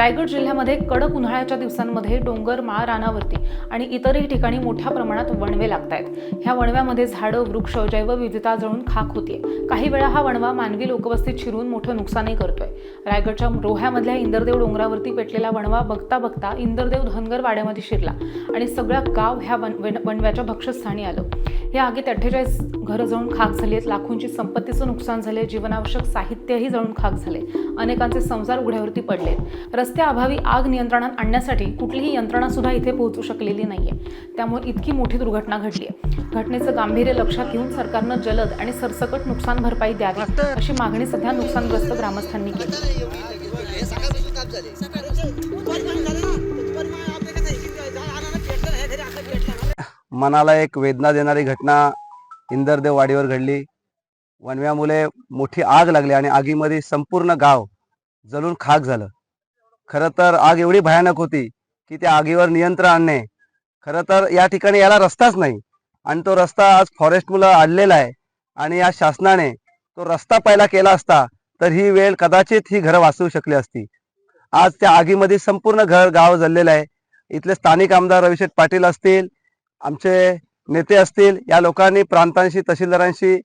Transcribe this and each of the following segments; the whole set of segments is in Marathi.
रायगड जिल्ह्यामध्ये कडक उन्हाळ्याच्या दिवसांमध्ये डोंगर माळ रानावरती आणि इतरही ठिकाणी मोठ्या प्रमाणात वणवे लागत आहेत ह्या वणव्यामध्ये झाडं वृक्ष जैवविविधता जळून खाक होतीये. काही वेळा हा वणवा मानवी लोकवस्तीत शिरून मोठं नुकसानही करतोय. रायगडच्या रोह्यामधल्या इंदरदेव डोंगरावरती पेटलेला वणवा बघता बघता इंदरदेव धनगर वाड्यामध्ये शिरला आणि सगळं गाव ह्या वणव्याच्या भक्षस्थानी आलं. या आगीत अठ्ठेचाळीस घरं जळून खाक झाली आहेत. लाखोंची संपत्तीचं नुकसान झाले जीवनावश्यक साहित्यही जळून खाक झाले अनेकांचे संसार उघड्यावरती पडले रस्त्याअभावी आग नियंत्रणात आणण्यासाठी कुठलीही यंत्रणा सुद्धा इथे पोहोचू शकलेली नाहीये. त्यामुळे इतकी मोठी दुर्घटना घडली आहे. घटनेचं गांभीर्य लक्षात घेऊन सरकारनं जलद आणि सरसकट नुकसान भरपाई द्यावी अशी मागणी सध्या नुकसानग्रस्त ग्रामस्थांनी केली. मनाला एक वेदना देणारी घटना इंदरदेव वाडीवर घडली. वनव्यामुळे मोठी आग लागली आणि आगीमध्ये संपूर्ण गाव जळून खाक झालं. खरं तर आग एवढी भयानक होती की त्या आगीवर नियंत्रण आणणे. खरं तर या ठिकाणी याला रस्ताच नाही. आणि तो रस्ता आज फॉरेस्ट मुलं आणलेला आहे आणि या शासनाने तो रस्ता पहिला केला असता तर ही वेळ कदाचित ही घरं वाचवू शकली असती. आज त्या आगीमध्ये संपूर्ण घर गाव जळलेलं आहे. इथले स्थानिक आमदार रविशेठ पाटील असतील आमचे नेते असतील या लोकांनी प्रांतांशी तहसीलदारांशी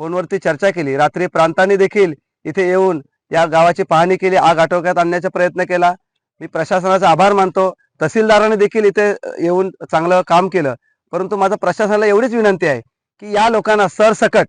फोनवरती चर्चा केली. रात्री प्रांतांनी देखील इथे येऊन या गावाची पाहणी केली आग आटोक्यात आणण्याचा प्रयत्न केला. मी प्रशासनाचा आभार मानतो. तहसीलदाराने देखील इथे येऊन चांगलं काम केलं. परंतु माझं प्रशासनाला एवढीच विनंती आहे की या लोकांना सरसकट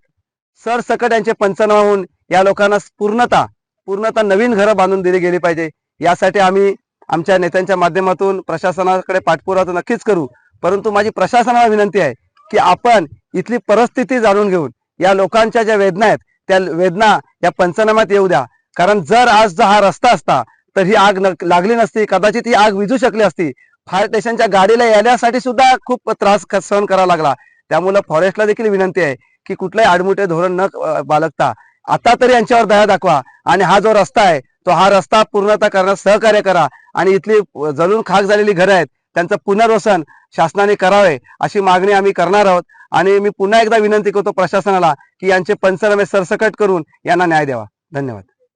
सरसकट यांचे पंचनामा होऊन या लोकांना पूर्णता पूर्णता नवीन घरं बांधून दिली गेली पाहिजे. यासाठी आम्ही आमच्या नेत्यांच्या माध्यमातून प्रशासनाकडे पाठपुरावा तर नक्कीच करू. परंतु माझी प्रशासनाला विनंती आहे की आपण इथली परिस्थिती जाणून घेऊन या लोकांच्या ज्या वेदना आहेत त्या वेदना या पंचनाम्यात येऊ द्या. कारण जर आज जर हा रस्ता असता तर ही आग न- लागली नसती कदाचित ही आग विजू शकली असती. फायर स्टेशनच्या गाडीला येण्यासाठी सुद्धा खूप त्रास सहन करावा लागला. त्यामुळे फॉरेस्टला देखील विनंती आहे की कुठलंही आडमुठे धोरण न बालकता आता तरी यांच्यावर दया दाखवा आणि हा जो रस्ता आहे तो हा रस्ता पूर्णता करण्यास सहकार्य करा आणि इथली जळून खाक झालेली घरं आहेत त्यांचं पुनर्वसन शासनाने करावे अशी मागणी आम्ही करणार आहोत. आणि मी पुन्हा एकदा विनंती करतो प्रशासनाला की यांचे पंचनामे सरसकट करून यांना न्याय द्यावा. धन्यवाद.